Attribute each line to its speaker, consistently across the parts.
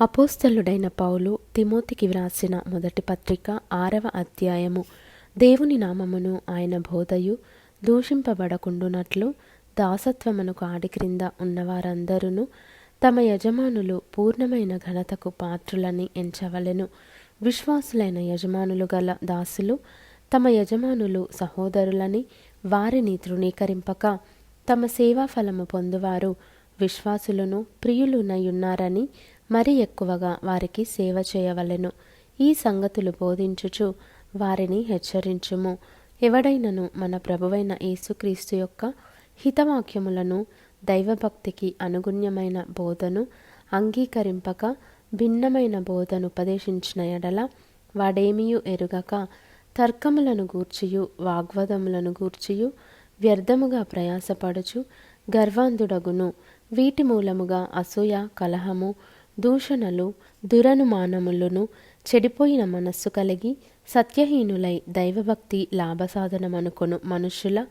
Speaker 1: అపోస్తలుడైన పౌలు తిమోతికి వ్రాసిన మొదటి పత్రిక ఆరవ అధ్యాయము. దేవుని నామమును ఆయన బోధయు దూషింపబడకుండునట్లు దాసత్వమునకు ఆడి క్రింద ఉన్నవారందరూ తమ యజమానులు పూర్ణమైన ఘనతకు పాత్రులని ఎంచవలెను. విశ్వాసులైన యజమానులు గల దాసులు తమ యజమానులు సహోదరులని వారిని తృణీకరింపక తమ సేవా ఫలము పొందువారు. విశ్వాసులను ప్రియులునయున్నారని మరి ఎక్కువగా వారికి సేవ చేయవలెను. ఈ సంగతులు బోధించుచు వారిని హెచ్చరించుము. ఎవడైనను మన ప్రభువైన యేసుక్రీస్తు యొక్క హితవాక్యములను దైవభక్తికి అనుగుణ్యమైన బోధను అంగీకరింపక భిన్నమైన బోధను ఉపదేశించిన ఎడల వాడేమియు ఎరుగక తర్కములను గూర్చియు వాగ్వాదములను గూర్చియు వ్యర్థముగా ప్రయాసపడుచు గర్వాంధుడగును. వీటి మూలముగా అసూయ కలహము దూషణలు దురనుమానములను చెడిపోయిన మనస్సు కలిగి సత్యహీనులై దైవభక్తి లాభసాధనమనుకొను మనుషుల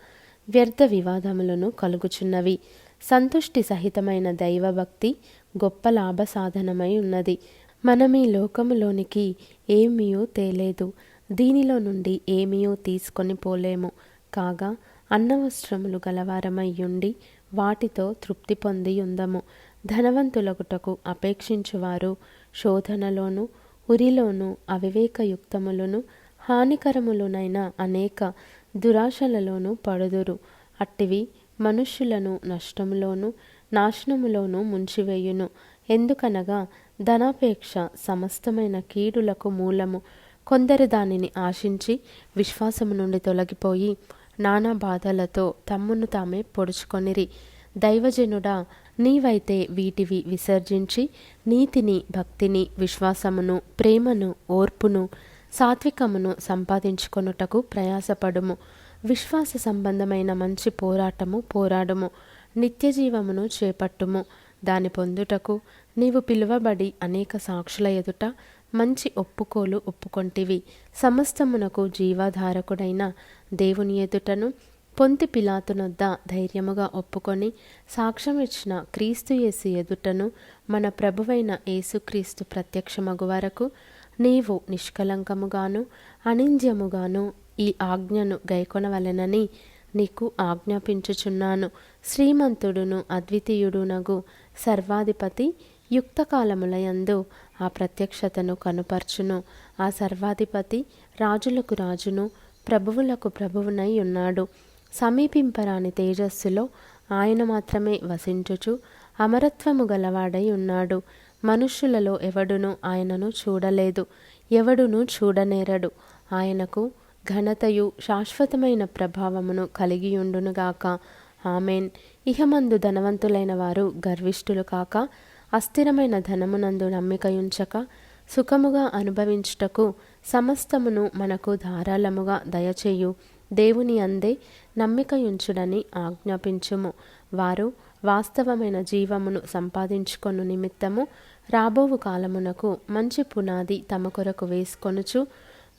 Speaker 1: వ్యర్థ వివాదములను కలుగుచున్నవి. సంతుష్టి సహితమైన దైవభక్తి గొప్ప లాభ సాధనమై ఉన్నది. మనమీ లోకములోనికి ఏమీయూ తేలేదు. దీనిలో నుండి ఏమీయూ తీసుకొని పోలేము. కాగా అన్నవస్త్రములు గలవారమయ్యుండి వాటితో తృప్తి పొంది ఉందము ధనవంతులగుటకు అపేక్షించువారు. శోధనలోను ఉరిలోను అవివేకయుక్తములను హానికరములునైన అనేక దురాశలలోనూ పడుదురు. అట్టివి మనుష్యులను నష్టములోను నాశనములోను ముంచివేయును. ఎందుకనగా ధనాపేక్ష సమస్తమైన కీడులకు మూలము. కొందరు దానిని ఆశించి విశ్వాసము నుండి తొలగిపోయి నానా బాధలతో తమ్మును తామే పొడుచుకొనిరి. దైవజనుడా నీవైతే వీటివి విసర్జించి నీతిని భక్తిని విశ్వాసమును ప్రేమను ఓర్పును సాత్వికమును సంపాదించుకొనుటకు ప్రయాసపడుము. విశ్వాస సంబంధమైన మంచి పోరాటము పోరాడుము. నిత్యజీవమును చేపట్టుము. దాని పొందుటకు నీవు పిలువబడి అనేక సాక్షుల ఎదుట మంచి ఒప్పుకోలు ఒప్పుకొంటివి. సమస్తమునకు జీవాధారకుడైన దేవుని ఎదుటను పొంతి పిలాతునొద్ద ధైర్యముగా ఒప్పుకొని సాక్ష్యం ఇచ్చిన క్రీస్తు యేసు ఎదుటను మన ప్రభువైన యేసుక్రీస్తు ప్రత్యక్షమగు వరకు నీవు నిష్కలంకముగాను అనింద్యముగాను ఈ ఆజ్ఞను గైకొనవలెనని నీకు ఆజ్ఞాపించుచున్నాను. శ్రీమంతుడును అద్వితీయుడునగు సర్వాధిపతి యుక్తకాలములయందు ఆ ప్రత్యక్షతను కనుపర్చును. ఆ సర్వాధిపతి రాజులకు రాజును ప్రభువులకు ప్రభువునై ఉన్నాడు. సమీపింపరాని తేజస్సులో ఆయన మాత్రమే వసించుచు అమరత్వము గలవాడై ఉన్నాడు. మనుష్యులలో ఎవడును ఆయనను చూడలేదు. ఎవడును చూడనేరడు. ఆయనకు ఘనతయు శాశ్వతమైన ప్రభావమును కలిగియుండునుగాక. ఆమెన్. ఇహమందు ధనవంతులైన వారు గర్విష్ఠులు కాక అస్థిరమైన ధనమునందు నమ్మికయుంచక సుఖముగా అనుభవించుటకు సమస్తమును మనకు ధారాళముగా దయచేయు. దేవుని అందే నమ్మికయుంచుడని ఆజ్ఞాపించుము. వారు వాస్తవమైన జీవమును సంపాదించుకొను నిమిత్తము రాబోవు కాలమునకు మంచి పునాది తమ కొరకు వేసుకొనుచు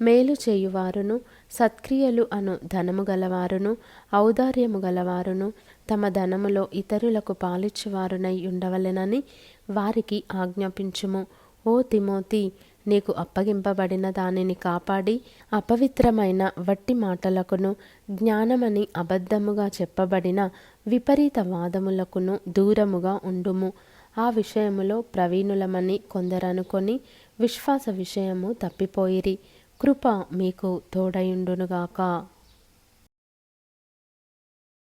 Speaker 1: మేలు చేయువారును సత్క్రియలు అను ధనము గలవారును ఔదార్యము గలవారును తమ ధనములో ఇతరులకు పాలిచ్చువారునై ఉండవలెనని వారికి ఆజ్ఞాపించుము. ఓ తిమోతి నీకు అప్పగింపబడిన దానిని కాపాడి అపవిత్రమైన వట్టి మాటలకును జ్ఞానమని అబద్ధముగా చెప్పబడిన విపరీత వాదములకును దూరముగా ఉండుము. ఆ విషయములో ప్రవీణులమని కొందరనుకొని విశ్వాస విషయము తప్పిపోయిరి. కృప మీకు తోడయుండునుగాక.